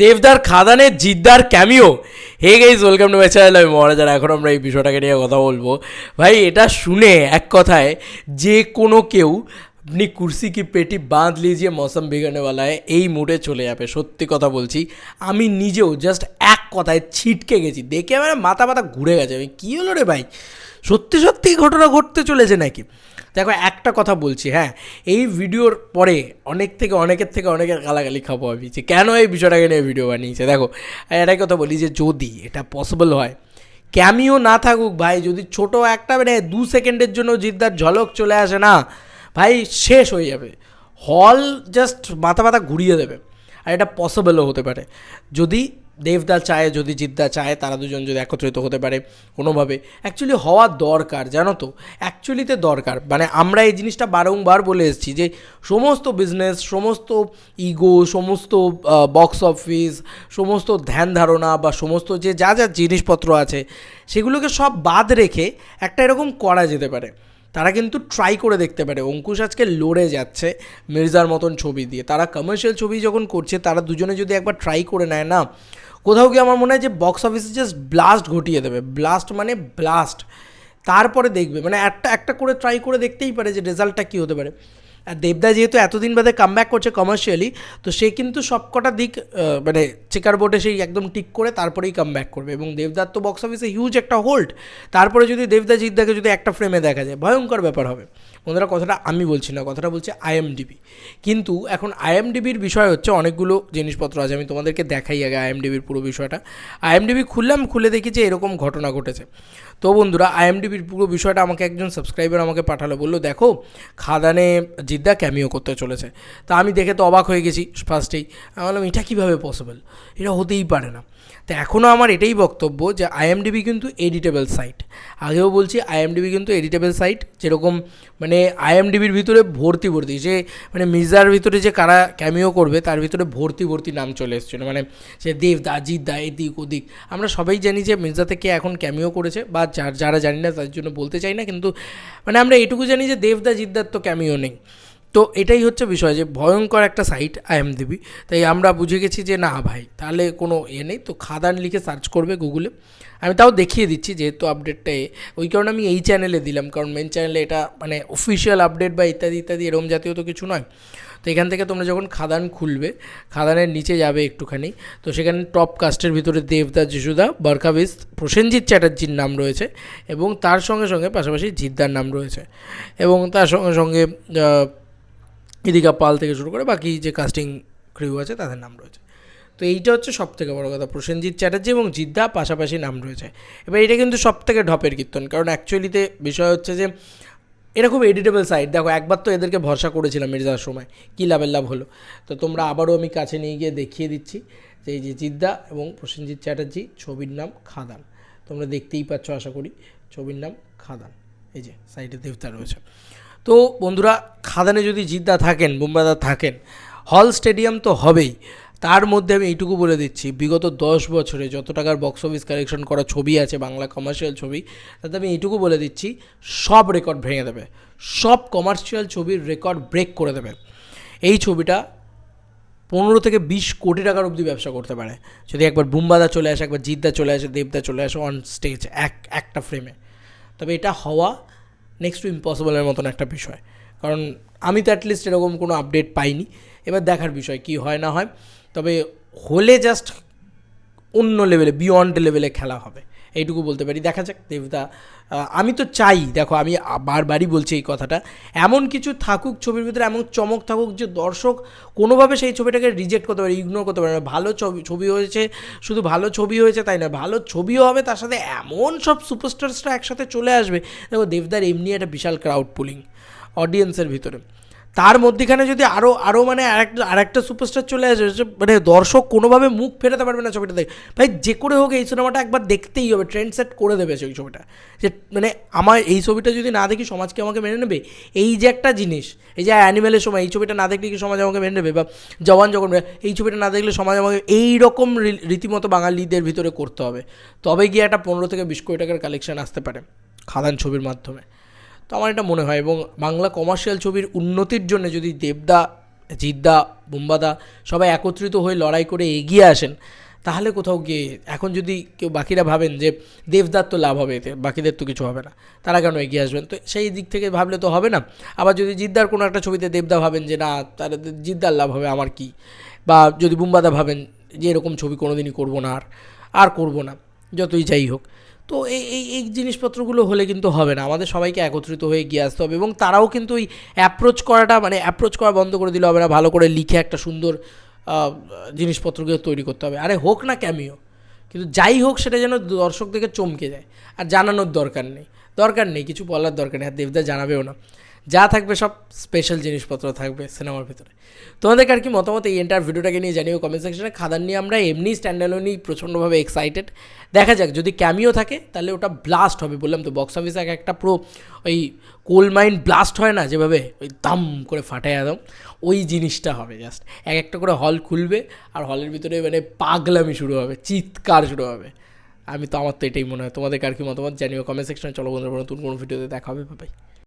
দেবদার, খাদানের, জিদ্দার cameo hey guys welcome to my আমি মহারাজার এখন আমরা এই বিষয়টাকে নিয়ে কথা বলব। ভাই, এটা শুনে এক কথায় যে কোনো কেউ আপনি কুর্সি কি পেটি বাঁধ লিজিয়ে মৌসম বিগড়নেওয়ালায় এই মুডে চলে যাবে, সত্যি কথা বলছি। আমি নিজেও জাস্ট এক কথায় ছিটকে গেছি। দেখে আমার মাথা মাথা ঘুরে গেছে। আমি, কী হলো রে ভাই? সত্যি সত্যি ঘটনা ঘটতে চলেছে নাকি? দেখো, একটা কথা বলছি হ্যাঁ এই ভিডিওর পরে অনেক থেকে অনেকের থেকে অনেকের গালাগালি খাব আমি যে কেন এই বিষয়টাকে নিয়ে ভিডিও বানিয়েছে। দেখো এটাই কথা বলি যে যদি এটা পসিবল হয় ক্যামিও না থাকুক ভাই, যদি ছোট একটা মানে দু সেকেন্ডের জন্য জিদ্দার ঝলক চলে আসে না, ভাই শেষ হয়ে যাবে। হল জাস্ট মাথা মাথা ঘুরিয়ে দেবে। আর এটা পসিবলও হতে পারে। যদি দেবদা চায় যদি জিদ্দা চায়, তারা দুজন যদি একত্রিত হতে পারে কোনোভাবে। অ্যাকচুয়ালি হওয়া দরকার, জানো তো? অ্যাকচুয়ালিতে দরকার। মানে আমরা এই জিনিসটা বারংবার বলে এসেছি যে, সমস্ত বিজনেস সমস্ত ইগো সমস্ত বক্স অফিস সমস্ত ধ্যান ধারণা বা সমস্ত যে যা যা জিনিসপত্র আছে, সেগুলোকে সব বাদ রেখে একটা এরকম করা যেতে পারে। তারা কিন্তু ট্রাই করে দেখতে পারে। অঙ্কুশ আজকে লড়ে যাচ্ছে মির্জার মতন ছবি দিয়ে। তারা কমার্শিয়াল ছবি যখন করছে, তারা দুজনে যদি একবার ট্রাই করে নেয়, না কোথাও গিয়ে আমার মনে হয় যে বক্স অফিসে জাস্ট ব্লাস্ট ঘটিয়ে দেবে। ব্লাস্ট মানে ব্লাস্ট তারপরে দেখবে। মানে একটা একটা করে ট্রাই করে দেখতেই পারে যে রেজাল্টটা কী হতে পারে। আর দেবদা যেহেতু এতদিন বাদে কামব্যাক করছে কমার্শিয়ালি তো সে কিন্তু সবকটা দিক মানে চেকার বোর্ডে সেই একদম টিক করে তারপরেই কামব্যাক করবে। এবং দেবদার তো বক্স অফিসে হিউজ একটা হোল্ড তারপরে যদি দেবদা জিদ্দাকে যদি একটা ফ্রেমে দেখা যায়, ভয়ঙ্কর ব্যাপার হবে। বন্ধুরা, কথাটা আমি বলছি না, কথাটা বলছে আইএমডিবি কিন্তু এখন আইএমডিবির বিষয় হচ্ছে অনেকগুলো জিনিসপত্র আছে, আমি তোমাদেরকে দেখাই আগে আইএমডিবির পুরো বিষয়টা। আইএমডিবি খুললাম, খুলে দেখি যে এরকম ঘটনা ঘটেছে। তো বন্ধুরা আইএমডিবির পুরো বিষয়টা আমাকে একজন সাবস্ক্রাইবার আমাকে পাঠালো, বলল, দেখো, খাদানে জিদ্দা ক্যামিও করতে চলেছে। তা আমি দেখে তো অবাক হয়ে গেছি ফার্স্টেই আমি বললাম, এটা কীভাবে পসিবল এটা হতেই পারে না। তো এখনও আমার এটাই বক্তব্য যে আইএমডিবি কিন্তু এডিটেবল সাইট আগেও বলছি আইএমডিবি কিন্তু এডিটেবল সাইট যেরকম মানে আইএমডিবির ভিতরে ভর্তি ভর্তি, যে মানে মির্জার ভিতরে যে কারা ক্যামিও করবে, তার ভিতরে ভর্তি ভর্তি নাম চলে এসেছিল। মানে সে দেবদা জিদ্দা এদিক ওদিক। আমরা সবাই জানি যে মির্জা থেকে এখন ক্যামিও করেছে, বা যার জানি না তার জন্য বলতে চাই না, কিন্তু মানে আমরা এটুকু জানি যে দেব দেবদা জিদ্দার তো ক্যামিও নেই। তো এটাই হচ্ছে বিষয় যে ভয়ঙ্কর একটা সাইট আইএমডিবি তাই আমরা বুঝে গেছি যে না ভাই, তাহলে কোনো এ নেই। তো খাদান লিখে সার্চ করবে গুগলে আমি তাও দেখিয়ে দিচ্ছি যেহেতু আপডেটটা ওই কারণে আমি এই চ্যানেলে দিলাম। কারণ মেন চ্যানেলে এটা মানে অফিসিয়াল আপডেট বা ইত্যাদি ইত্যাদি এরম জাতীয় তো কিছু নয়। তো এখান থেকে তোমরা যখন খাদান খুলবে, খাদানের নিচে যাবে একটুখানি। তো সেখানে টপ কাস্টের ভিতরে দেবদা যিশুদা, বরকাবিস, প্রসেনজিৎ চ্যাটার্জির নাম রয়েছে এবং তার সঙ্গে সঙ্গে পাশাপাশি জিদ্দার নাম রয়েছে। এবং তার সঙ্গে সঙ্গে ইদিকা পাল থেকে শুরু করে বাকি যে কাস্টিং ক্রিউ আছে তাদের নাম রয়েছে। তো এইটা হচ্ছে সব থেকে বড় কথা, প্রসেনজিৎ চ্যাটার্জি এবং জিদ্দা পাশাপাশি নাম রয়েছে। এবার এটা কিন্তু সব থেকে ঢপের কীর্তন, কারণ অ্যাকচুয়ালিতে বিষয় হচ্ছে যে এটা খুব এডিটেবল সাইট দেখো, একবার তো এদেরকে ভরসা করেছিলাম মির্জার সময়, কী লাভের লাভ হলো? তো তোমরা আবারও আমি কাছে নিয়ে গিয়ে দেখিয়ে দিচ্ছি যে এই যে জিদ্দা এবং প্রসেনজিৎ চ্যাটার্জি, ছবির নাম খাদান। তোমরা দেখতেই পাচ্ছ, আশা করি, ছবির নাম খাদান। এই যে সাইডে দেবতা রয়েছে। তো বন্ধুরা, খাদানে যদি জিদ্দা থাকেন বুম্বাদা থাকেন, হল স্টেডিয়াম তো হবেই। তার মধ্যে আমি এইটুকু বলে দিচ্ছি, বিগত দশ বছরে যত টাকার বক্স অফিস কালেকশন করা ছবি আছে, বাংলা কমার্শিয়াল ছবি, তাতে আমি এইটুকু বলে দিচ্ছি, সব রেকর্ড ভেঙে দেবে। সব কমার্শিয়াল ছবির রেকর্ড ব্রেক করে দেবে। এই ছবিটা পনেরো থেকে বিশ কোটি টাকার অবধি ব্যবসা করতে পারে। যদি একবার বুম্বাদা চলে আসে, একবার জিদ্দা চলে আসে, দেবদা চলে আসে অন স্টেজ এক, একটা ফ্রেমে তবে এটা হওয়া নেক্সট টু ইম্পসিবলের মতন একটা বিষয়। কারণ আমি তো অ্যাটলিস্ট এরকম কোনো আপডেট পাইনি। এবার দেখার বিষয় কি হয় না হয়। তবে হলে জাস্ট অন্য লেভেলে বিয়ন্ড লেভেলে খেলা হবে। এইটুকু বলতে পারি। দেখা যাক দেবদা আমি তো চাই, দেখো, আমি বারবারই বলছি এই কথাটা, এমন কিছু থাকুক ছবির ভিতরে, এমন চমক থাকুক যে দর্শক কোনোভাবে সেই ছবিটাকে রিজেক্ট করতে পারে ইগনোর করতে পারে না। ভালো ছবি ছবি হয়েছে, শুধু ভালো ছবি হয়েছে তাই না, ভালো ছবিও হবে, তার সাথে এমন সব সুপারস্টার্সরা একসাথে চলে আসবে। দেখো দেবদার এমনি একটা বিশাল ক্রাউড পুলিং অডিয়েন্সের ভিতরে। তার মধ্যেখানে যদি আরও আরও মানে আরেকটা আরেকটা সুপারস্টার চলে আসে মানে দর্শক কোনোভাবে মুখ ফেরাতে পারবে না ছবিটা দেখে ভাই, যে করে হোক এই সিনেমাটা একবার দেখতেই হবে ট্রেন্ড সেট করে দেবে সেই ছবিটা। যে মানে আমার এই ছবিটা যদি না দেখি সমাজকে আমাকে মেনে নেবে? এই যে একটা জিনিস, এই যে অ্যানিমেলের সময় এই ছবিটা না দেখলে কি সমাজ আমাকে মেনে নেবে? বা জওয়ান যখন, এই ছবিটা না দেখলে সমাজ আমাকে, এই রকম রীতিমতো বাঙালিদের ভিতরে করতে হবে। তবে গিয়ে একটা পনেরো থেকে বিশ কোটি টাকার কালেকশন আসতে পারে, খাদান ছবির মাধ্যমে। তো আমার এটা মনে হয় এবং বাংলা কমার্শিয়াল ছবির উন্নতির জন্য যদি দেবদা, জিদ্দা, বুম্বাদা সবাই একত্রিত হয়ে লড়াই করে এগিয়ে আসেন, তাহলে কোথাও গিয়ে এখন যদি কেউ বাকিরা ভাবেন যে দেবদার তো লাভ হবে, এতে বাকিদের তো কিছু হবে না, তারা কেন এগিয়ে আসবেন? তো সেই দিক থেকে ভাবলে তো হবে না। আবার যদি জিদ্দার কোনো একটা ছবিতে দেবদা ভাবেন যে না তাহলে জিদ্দার লাভ হবে, আমার কি? বা যদি বুম্বাদা ভাবেন যে এরকম ছবি কোনোদিনই করব না আর আর করব না, যতই যাই হোক। তো এই এই এই জিনিসপত্রগুলো হলে কিন্তু হবে না। আমাদের সবাইকে একত্রিত হয়ে গিয়ে আসতে হবে এবং তারাও কিন্তু ওই অ্যাপ্রোচ করাটা মানে অ্যাপ্রোচ করা বন্ধ করে দিলে হবে না। ভালো করে লিখে একটা সুন্দর জিনিসপত্রগুলো তৈরি করতে হবে। আরে হোক না ক্যামিও, কিন্তু যাই হোক সেটা যেন দর্শক থেকে চমকে যায়। আর জানানোর দরকার নেই। দরকার নেই, কিছু বলার দরকার নেই। আর দেবদা জানাবেও না। যা থাকবে সব স্পেশাল জিনিসপত্র থাকবে সিনেমার ভিতরে। তোমাদের আর কি মতামত এই এন্টার ভিডিওটাকে নিয়ে জানিও কমেন্ট সেকশনে খাদান নিয়ে আমরা এমনি স্ট্যান্ডালোনই প্রচণ্ডভাবে এক্সাইটেড দেখা যাক, যদি ক্যামিও থাকে, তাহলে ওটা ব্লাস্ট হবে। বললাম তো বক্স অফিসে এক একটা পুরো ওই কোল মাইন ব্লাস্ট হয় না, যেভাবে ওই দাম করে ফাটে একদম ওই জিনিসটা হবে জাস্ট এক একটা করে হল খুলবে আর হলের ভিতরে মানে পাগলামি শুরু হবে, চিৎকার শুরু হবে। আমি তো, আমার তো এটাই মনে হয়। তোমাদের আর কি মতামত জানিও কমেন্ট সেকশনে চলো বন্ধুরা, নতুন কোনো ভিডিওতে দেখা হবে